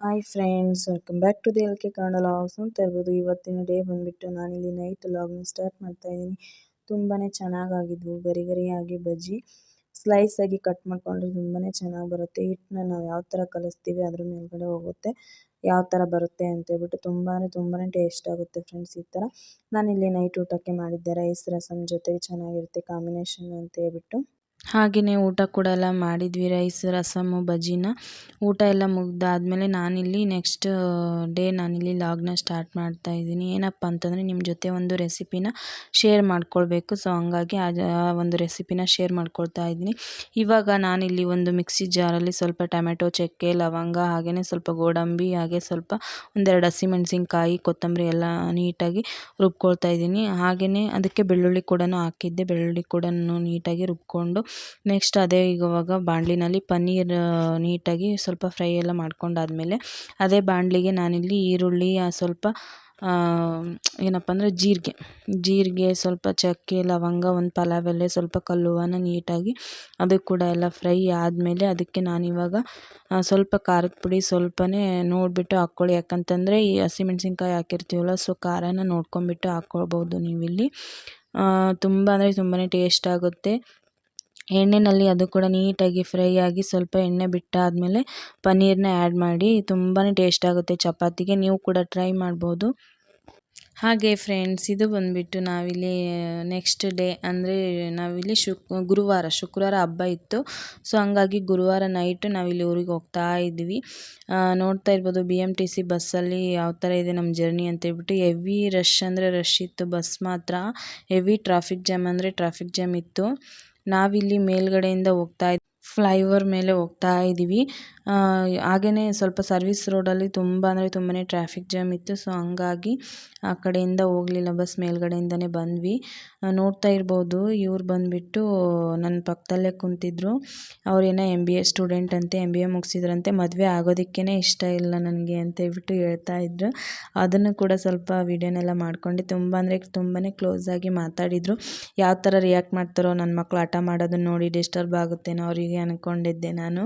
Hi friends welcome back to the L K Kannada logs ಅಂತ ಹೇಳ್ಬೋದು. ಇವತ್ತಿನ day ಬಂದುಬಿಟ್ಟು ನಾನಿಲ್ಲಿ ನೈಟ್ ಲಾಗ್ನ ಸ್ಟಾರ್ಟ್ ಮಾಡ್ತಾ ಇದ್ದೀನಿ. ತುಂಬಾ ಚೆನ್ನಾಗಾಗಿದ್ವು, ಗರಿ ಗರಿಯಾಗಿ ಬಜ್ಜಿ ಸ್ಲೈಸ್ ಆಗಿ ಕಟ್ ಮಾಡ್ಕೊಂಡ್ರೆ ತುಂಬಾ ಚೆನ್ನಾಗಿ ಬರುತ್ತೆ. ಹಿಟ್ಟನ್ನ ನಾವು ಯಾವ ಥರ ಕಲಿಸ್ತೀವಿ ಅದ್ರ ಮೇಲ್ಗಡೆ ಹೋಗುತ್ತೆ, ಯಾವ ಥರ ಬರುತ್ತೆ ಅಂತ ಹೇಳ್ಬಿಟ್ಟು ತುಂಬಾ ತುಂಬಾ ಟೇಸ್ಟ್ ಆಗುತ್ತೆ ಫ್ರೆಂಡ್ಸ್ ಈ ಥರ ನಾನಿಲ್ಲಿ ನೈಟ್ ಊಟಕ್ಕೆ ಮಾಡಿದ್ದೆ ರೈಸ್ ರಸಮ್ ಜೊತೆಗೆ ಚೆನ್ನಾಗಿರುತ್ತೆ ಕಾಂಬಿನೇಷನ್ ಅಂತ ಹೇಳ್ಬಿಟ್ಟು. ಹಾಗೆಯೇ ಊಟ ಕೂಡ ಎಲ್ಲ ಮಾಡಿದ್ವಿ, ರೈಸ್ ರಸಮ್ಮು ಬಜ್ಜಿನ. ಊಟ ಎಲ್ಲ ಮುಗಿದಾದ್ಮೇಲೆ ನಾನಿಲ್ಲಿ ನೆಕ್ಸ್ಟ್ ಡೇ ನಾನಿಲ್ಲಿ ಲಾಗ್ನ ಸ್ಟಾರ್ಟ್ ಮಾಡ್ತಾ ಇದ್ದೀನಿ. ಏನಪ್ಪ ಅಂತಂದರೆ ನಿಮ್ಮ ಜೊತೆ ಒಂದು ರೆಸಿಪಿನ ಶೇರ್ ಮಾಡ್ಕೊಳ್ಬೇಕು. ಸೊ ಹಂಗಾಗಿ ಆ ಒಂದು ರೆಸಿಪಿನ ಶೇರ್ ಮಾಡ್ಕೊಳ್ತಾ ಇದ್ದೀನಿ. ಇವಾಗ ನಾನಿಲ್ಲಿ ಒಂದು ಮಿಕ್ಸಿ ಜಾರಲ್ಲಿ ಸ್ವಲ್ಪ ಟೊಮೆಟೊ, ಚಕ್ಕೆ, ಲವಂಗ, ಹಾಗೆಯೇ ಸ್ವಲ್ಪ ಗೋಡಂಬಿ, ಹಾಗೆ ಸ್ವಲ್ಪ ಒಂದೆರಡು ಹಸಿಮೆಣಸಿನ್ಕಾಯಿ ಕೊತ್ತಂಬರಿ ಎಲ್ಲ ನೀಟಾಗಿ ರುಬ್ಕೊಳ್ತಾ ಇದ್ದೀನಿ. ಹಾಗೆಯೇ ಅದಕ್ಕೆ ಬೆಳ್ಳುಳ್ಳಿ ಕೂಡ ಹಾಕಿದ್ದೆ. ಬೆಳ್ಳುಳ್ಳಿ ಕೂಡ ನೀಟಾಗಿ ರುಬ್ಕೊಂಡು ನೆಕ್ಸ್ಟ್ ಅದೇ ಇವಾಗ ಬಾಣಲಿನಲ್ಲಿ ಪನ್ನೀರ್ ನೀಟಾಗಿ ಸ್ವಲ್ಪ ಫ್ರೈ ಎಲ್ಲ ಮಾಡ್ಕೊಂಡಾದಮೇಲೆ ಅದೇ ಬಾಣಲಿಗೆ ನಾನಿಲ್ಲಿ ಈರುಳ್ಳಿ ಸ್ವಲ್ಪ ಏನಪ್ಪ ಅಂದರೆ ಜೀರಿಗೆ. ಜೀರಿಗೆ, ಸ್ವಲ್ಪ ಚಕ್ಕೆ, ಲವಂಗ, ಒಂದು ಪಲಾವ್ ಎಲೆ ಸ್ವಲ್ಪ ಕಲ್ಲುವನ್ನ ನೀಟಾಗಿ ಅದು ಕೂಡ ಎಲ್ಲ ಫ್ರೈ ಆದಮೇಲೆ ಅದಕ್ಕೆ ನಾನಿವಾಗ ಸ್ವಲ್ಪ ಖಾರದ ಪುಡಿ ಸ್ವಲ್ಪನೇ ನೋಡಿಬಿಟ್ಟು ಹಾಕ್ಕೊಳ್ಳಿ. ಯಾಕಂತಂದರೆ ಈ ಹಸಿಮೆಣ್ಸಿನ್ಕಾಯಿ ಹಾಕಿರ್ತೀವಲ್ಲ, ಸೊ ಖಾರನ ನೋಡ್ಕೊಂಬಿಟ್ಟು ಹಾಕ್ಕೊಳ್ಬೋದು ನೀವಿಲ್ಲಿ. ತುಂಬ ಅಂದರೆ ತುಂಬಾ ಟೇಸ್ಟ್ ಆಗುತ್ತೆ. ಎಣ್ಣೆಯಲ್ಲಿ ಅದು ಕೂಡ ನೀಟಾಗಿ ಫ್ರೈ ಆಗಿ ಸ್ವಲ್ಪ ಎಣ್ಣೆ ಬಿಟ್ಟಾದಮೇಲೆ ಪನ್ನೀರನ್ನ ಆ್ಯಡ್ ಮಾಡಿ ತುಂಬಾ ಟೇಸ್ಟ್ ಆಗುತ್ತೆ ಚಪಾತಿಗೆ. ನೀವು ಕೂಡ ಟ್ರೈ ಮಾಡ್ಬೋದು. ಹಾಗೆ ಫ್ರೆಂಡ್ಸ್, ಇದು ಬಂದುಬಿಟ್ಟು ನಾವಿಲ್ಲಿ ನೆಕ್ಸ್ಟ್ ಡೇ ಅಂದರೆ ನಾವಿಲ್ಲಿ ಶುಕ್, ಗುರುವಾರ, ಶುಕ್ರವಾರ ಹಬ್ಬ ಇತ್ತು. ಸೊ ಹಂಗಾಗಿ ಗುರುವಾರ ನೈಟು ನಾವಿಲ್ಲಿ ಊರಿಗೆ ಹೋಗ್ತಾ ಇದ್ವಿ. ನೋಡ್ತಾ ಇರ್ಬೋದು ಬಿ ಎಂ ಟಿ ಸಿ ಬಸ್ಸಲ್ಲಿ ಯಾವ ಥರ ಇದೆ ನಮ್ಮ ಜರ್ನಿ ಅಂತ ಹೇಳ್ಬಿಟ್ಟು ಹೆವಿ ರಶ್ ಅಂದರೆ ರಶ್ ಇತ್ತು. ಬಸ್ ಮಾತ್ರ ಹೆವಿ ಟ್ರಾಫಿಕ್ ಜಾಮ್ ಅಂದರೆ ಟ್ರಾಫಿಕ್ ಜಾಮ್ ಇತ್ತು. ನಾವಿಲ್ಲಿ ಮೇಲ್ಗಡೆಯಿಂದ ಹೋಗ್ತಾ ಫ್ಲೈಓವರ್ ಮೇಲೆ ಹೋಗ್ತಾ ಇದ್ದೀವಿ ಹಾಗೆಯೇ ಸ್ವಲ್ಪ ಸರ್ವಿಸ್ ರೋಡಲ್ಲಿ ತುಂಬ, ಅಂದರೆ ತುಂಬಾ ಟ್ರಾಫಿಕ್ ಜಾಮ್ ಇತ್ತು. ಸೊ, ಹಂಗಾಗಿ ಆ ಕಡೆಯಿಂದ ಹೋಗಲಿಲ್ಲ. ಬಸ್ ಮೇಲ್ಗಡೆಯಿಂದನೇ ಬಂದ್ವಿ. ನೋಡ್ತಾ ಇರ್ಬೋದು. ಇವ್ರು ಬಂದುಬಿಟ್ಟು ನನ್ನ ಪಕ್ಕದಲ್ಲೇ ಕುಂತಿದ್ರು. ಅವ್ರೇನೋ ಎಂ ಬಿ ಎ ಸ್ಟೂಡೆಂಟ್ ಅಂತೆ ಎಂ ಬಿ ಎ ಮುಗಿಸಿದ್ರಂತೆ. ಮದುವೆ ಆಗೋದಕ್ಕೇ ಇಷ್ಟ ಇಲ್ಲ ನನಗೆ ಅಂತ ಹೇಳ್ಬಿಟ್ಟು ಹೇಳ್ತಾ ಇದ್ರು. ಅದನ್ನು ಕೂಡ ಸ್ವಲ್ಪ ವೀಡಿಯೋನೆಲ್ಲ ಮಾಡ್ಕೊಂಡು ತುಂಬ, ಅಂದರೆ ತುಂಬಾ ಕ್ಲೋಸಾಗಿ ಮಾತಾಡಿದರು. ಯಾವ ಥರ ರಿಯಾಕ್ಟ್ ಮಾಡ್ತಾರೋ ನನ್ನ ಮಕ್ಕಳು ಹಠ ಮಾಡೋದನ್ನು ನೋಡಿ ಡಿಸ್ಟರ್ಬ್ ಆಗುತ್ತೇನೋ ಅವರಿಗೆ ಅಂದ್ಕೊಂಡಿದ್ದೆ ನಾನು.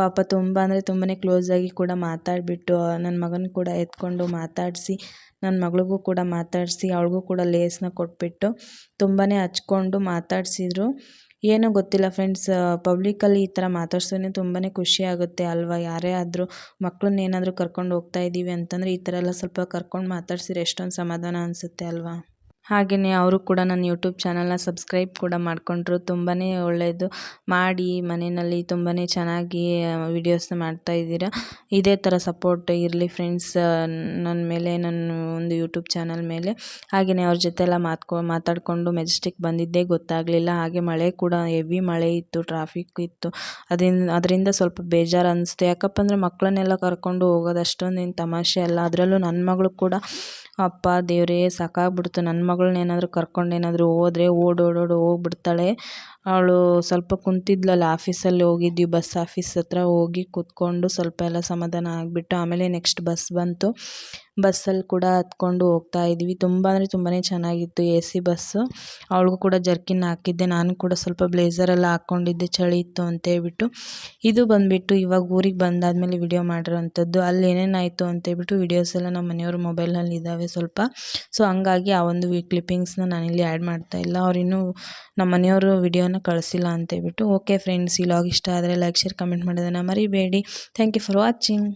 ಪಾಪ ತುಂಬ ಅಂದರೆ ತುಂಬಾ ಕ್ಲೋಸಾಗಿ ಕೂಡ ಮಾತಾಡಿಬಿಟ್ಟು ನನ್ನ ಮಗನ ಕೂಡ ಎತ್ಕೊಂಡು ಮಾತಾಡಿಸಿ ನನ್ನ ಮಗಳಿಗೂ ಕೂಡ ಮಾತಾಡಿಸಿ, ಅವಳಿಗೂ ಕೂಡ ಲೇಸ್ನ ಕೊಟ್ಬಿಟ್ಟು ತುಂಬಾ ಹಚ್ಕೊಂಡು ಮಾತಾಡಿಸಿದ್ರು. ಏನೋ ಗೊತ್ತಿಲ್ಲ ಫ್ರೆಂಡ್ಸ್ ಪಬ್ಲಿಕ್ಕಲ್ಲಿ ಈ ಥರ ಮಾತಾಡ್ಸೋದೇ ತುಂಬಾ ಖುಷಿ ಆಗುತ್ತೆ ಅಲ್ವಾ? ಯಾರೇ ಆದರೂ ಮಕ್ಕಳನ್ನ ಏನಾದರೂ ಕರ್ಕೊಂಡು ಹೋಗ್ತಾ ಇದ್ದೀವಿ ಅಂತಂದರೆ ಈ ಥರ ಎಲ್ಲ ಸ್ವಲ್ಪ ಕರ್ಕೊಂಡು ಮಾತಾಡ್ಸಿದ್ರೆ ಎಷ್ಟೊಂದು ಸಮಾಧಾನ ಅನಿಸುತ್ತೆ ಅಲ್ವಾ? ಹಾಗೆಯೇ ಅವರು ಕೂಡ ನನ್ನ ಯೂಟ್ಯೂಬ್ ಚಾನಲ್ನ ಸಬ್ಸ್ಕ್ರೈಬ್ ಕೂಡ ಮಾಡಿಕೊಂಡ್ರು. ತುಂಬಾ ಒಳ್ಳೆಯದು ಮಾಡಿ, ಮನೆಯಲ್ಲಿ ತುಂಬಾ ಚೆನ್ನಾಗಿ ವೀಡಿಯೋಸ್ನ ಮಾಡ್ತಾಯಿದ್ದೀರಾ ಇದೇ ಥರ ಸಪೋರ್ಟ್ ಇರಲಿ ಫ್ರೆಂಡ್ಸ್ ನನ್ನ ಮೇಲೆ ನನ್ನ ಒಂದು ಯೂಟ್ಯೂಬ್ ಚಾನಲ್ ಮೇಲೆ. ಹಾಗೆಯೇ ಅವ್ರ ಜೊತೆ ಎಲ್ಲ ಮಾತ್ಕೊ, ಮಾತಾಡಿಕೊಂಡು ಮೆಜೆಸ್ಟಿಕ್ ಬಂದಿದ್ದೇ ಗೊತ್ತಾಗಲಿಲ್ಲ. ಹಾಗೆ ಮಳೆ ಕೂಡ ಹೆವಿ ಮಳೆ ಇತ್ತು ಟ್ರಾಫಿಕ್ ಇತ್ತು. ಅದರಿಂದ ಅದರಿಂದ ಸ್ವಲ್ಪ ಬೇಜಾರು ಅನ್ನಿಸ್ತು ಯಾಕಪ್ಪ ಅಂದರೆ ಮಕ್ಕಳನ್ನೆಲ್ಲ ಕರ್ಕೊಂಡು ಹೋಗೋದು ಅಷ್ಟೊಂದೇನು ತಮಾಷೆ ಅಲ್ಲ. ಅದರಲ್ಲೂ ನನ್ನ ಮಗಳು ಕೂಡ, ಅಪ್ಪ, ದೇವರೇ, ಸಾಕಾಗ್ಬಿಡ್ತು. ನನ್ನ ಮಗಳನ್ನ ಏನಾದರೂ ಕರ್ಕೊಂಡು ಏನಾದರೂ ಹೋದ್ರೆ ಓಡೋಡೋಡಿ ಹೋಗ್ಬಿಡ್ತಾಳೆ. ಅವಳು ಸ್ವಲ್ಪ ಕುಂತಿದ್ಲಲ್ಲ, ಆಫೀಸಲ್ಲಿ ಹೋಗಿದ್ವಿ, ಬಸ್ ಆಫೀಸ್ ಹತ್ರ ಹೋಗಿ ಕೂತ್ಕೊಂಡು ಸ್ವಲ್ಪ ಎಲ್ಲ ಸಮಾಧಾನ ಆಗಿಬಿಟ್ಟು ಆಮೇಲೆ ನೆಕ್ಸ್ಟ್ ಬಸ್ ಬಂತು. ಬಸ್ಸಲ್ಲಿ ಕೂಡ ಹತ್ಕೊಂಡು ಹೋಗ್ತಾ ಇದ್ವಿ. ತುಂಬ ಅಂದರೆ ತುಂಬಾ ಚೆನ್ನಾಗಿತ್ತು ಎ ಸಿ ಬಸ್ಸು. ಅವಳಿಗೂ ಕೂಡ ಜರ್ಕಿನ್ ಹಾಕಿದ್ದೆ. ನಾನು ಕೂಡ ಸ್ವಲ್ಪ ಬ್ಲೇಝರೆಲ್ಲ ಹಾಕ್ಕೊಂಡಿದ್ದೆ. ಚಳಿ ಇತ್ತು ಅಂತೇಳ್ಬಿಟ್ಟು ಇದು ಬಂದುಬಿಟ್ಟು ಇವಾಗ ಊರಿಗೆ ಬಂದಾದಮೇಲೆ ವಿಡಿಯೋ ಮಾಡಿರೋವಂಥದ್ದು ಅಲ್ಲಿ ಏನೇನಾಯಿತು ಅಂತೇಳ್ಬಿಟ್ಟು ವಿಡಿಯೋಸ್ ಎಲ್ಲ ನಮ್ಮ ಮನೆಯವ್ರ ಮೊಬೈಲ್ನಲ್ಲಿ ಇದ್ದಾವೆ ಸ್ವಲ್ಪ. ಸೊ, ಹಂಗಾಗಿ ಆ ಒಂದು ಕ್ಲಿಪ್ಪಿಂಗ್ಸ್ನ ನಾನಿಲ್ಲಿ ಆ್ಯಡ್ ಮಾಡ್ತಾ ಇಲ್ಲ. ಅವರಿನ್ನೂ ನಮ್ಮ ಮನೆಯವರು ವಿಡಿಯೋನ ಕಳಿಸಿಲ್ಲ ಅಂತೇಳ್ಬಿಟ್ಟು ಓಕೆ ಫ್ರೆಂಡ್ಸ್, ಈ ಲಾಗ್ ಇಷ್ಟ ಆದರೆ ಲೈಕ್, ಶೇರ್, ಕಮೆಂಟ್ ಮಾಡೋದನ್ನು ಮರಿಬೇಡಿ. Thank you for watching.